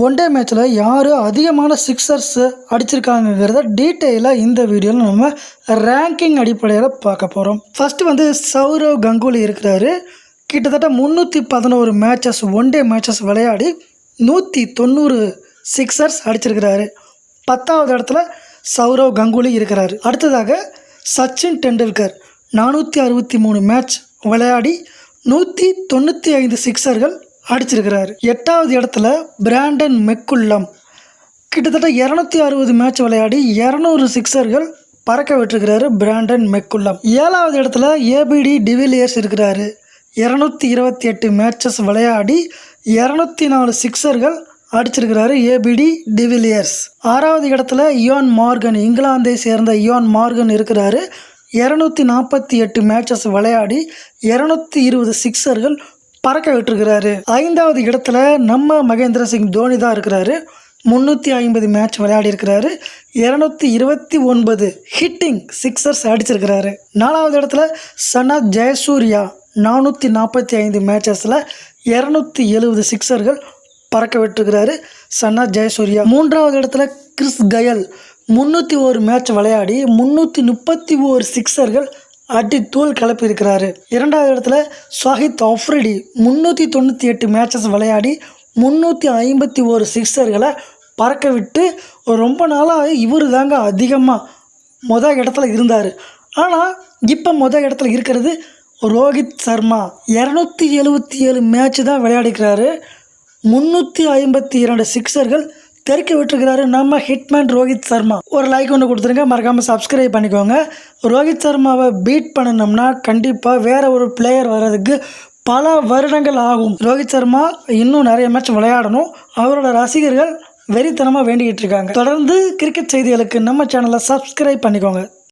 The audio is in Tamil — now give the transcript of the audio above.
ஒன் டே மேட்ச்சில் யார் அதிகமான சிக்ஸர்ஸ் அடிச்சிருக்காங்கங்கிறத டீட்டெயிலாக இந்த வீடியோவில் நம்ம ரேங்கிங் அடிப்படையில் பார்க்க போகிறோம் ஃபஸ்ட்டு வந்து சௌரவ் கங்குலி இருக்கிறாரு. கிட்டத்தட்ட முந்நூற்றி பதினோரு மேட்சஸ் ஒன் டே மேட்சஸ் விளையாடி நூற்றி தொண்ணூறு சிக்ஸர்ஸ் அடிச்சிருக்கிறாரு. பத்தாவது இடத்துல சௌரவ் கங்குலி இருக்கிறாரு. அடுத்ததாக சச்சின் டெண்டுல்கர் நானூற்றி அறுபத்தி மூணு மேட்ச் விளையாடி நூற்றி தொண்ணூற்றி ஐந்து சிக்ஸர்கள் அடிச்சிருக்கிறார். எட்டாவது இடத்துல பிராண்டன் மெக்குல்லம். கிட்டத்தட்ட இரநூத்தி அறுபது மேட்ச் விளையாடி இரநூறு சிக்ஸர்கள் பறக்க விட்டுருக்கிறாரு பிராண்டன் மெக்குல்லம். ஏழாவது இடத்துல ஏபிடி டிவிலியர்ஸ் இருக்கிறாரு. இரநூத்தி இருபத்தி எட்டு மேட்சஸ் விளையாடி இரநூத்தி நாலு சிக்ஸர்கள் அடிச்சிருக்கிறாரு ஏபிடி டிவிலியர்ஸ். ஆறாவது இடத்துல இயான் மார்கன் இங்கிலாந்தை சேர்ந்த இயான் மார்கன் இருக்கிறாரு. இரநூத்தி நாற்பத்தி எட்டு மேட்சஸ் விளையாடி இரநூத்தி இருபது சிக்ஸர்கள் பறக்க விட்டுருக்கிறாரு. ஐந்தாவது இடத்துல நம்ம மகேந்திர சிங் தோனி தான் இருக்கிறாரு. முந்நூற்றி ஐம்பது மேட்ச் விளையாடி இருக்கிறாரு. இரநூத்தி இருபத்தி ஒன்பது ஹிட்டிங் சிக்ஸர்ஸ் அடிச்சிருக்கிறாரு. நாலாவது இடத்துல சனத் ஜெயசூர்யா நானூற்றி நாற்பத்தி ஐந்து மேட்சஸில் இரநூத்தி எழுபது சிக்ஸர்கள் பறக்க விட்டுருக்கிறாரு சன்னா ஜெயசூர்யா. மூன்றாவது இடத்துல கிறிஸ் கயல் முந்நூற்றி ஒரு மேட்ச் விளையாடி முந்நூற்றி முப்பத்தி ஓரு சிக்ஸர்கள் அடி தூள் கிளப்பியிருக்கிறாரு இரண்டாவது இடத்துல ஷாஹித் அஃப்ரிடி முந்நூற்றி தொண்ணூற்றி எட்டு மேட்சஸ் விளையாடி முந்நூற்றி ஐம்பத்தி ஓரு சிக்ஸர்களை பறக்க விட்டு ரொம்ப நாளாக இவர் தாங்க அதிகமாக மொதல் இடத்துல இருந்தார். ஆனால் இப்போ மொதல் இடத்துல இருக்கிறது ரோஹித் சர்மா. இரநூத்தி எழுபத்தி ஏழு மேட்ச் தான் விளையாடிக்கிறாரு. முந்நூற்றி ஐம்பத்தி இரண்டு சிக்ஸர்கள் தெறிக்க விட்டுருக்கிறாரு. நம்ம ஹிட்மேன் ரோஹித் சர்மா. ஒரு லைக் ஒன்று கொடுத்துருங்க. மறக்காமல் சப்ஸ்கிரைப் பண்ணிக்கோங்க. ரோஹித் சர்மாவை பீட் பண்ணணும்னா கண்டிப்பாக வேறு ஒரு பிளேயர் வர்றதுக்கு பல வருடங்கள் ஆகும். ரோஹித் சர்மா இன்னும் நிறைய மேட்ச் விளையாடணும். அவரோட ரசிகர்கள் வெறித்தனமாக வேண்டிக்கிட்டு இருக்காங்க. தொடர்ந்து கிரிக்கெட் செய்திகளுக்கு நம்ம சேனலை சப்ஸ்கிரைப் பண்ணிக்கோங்க.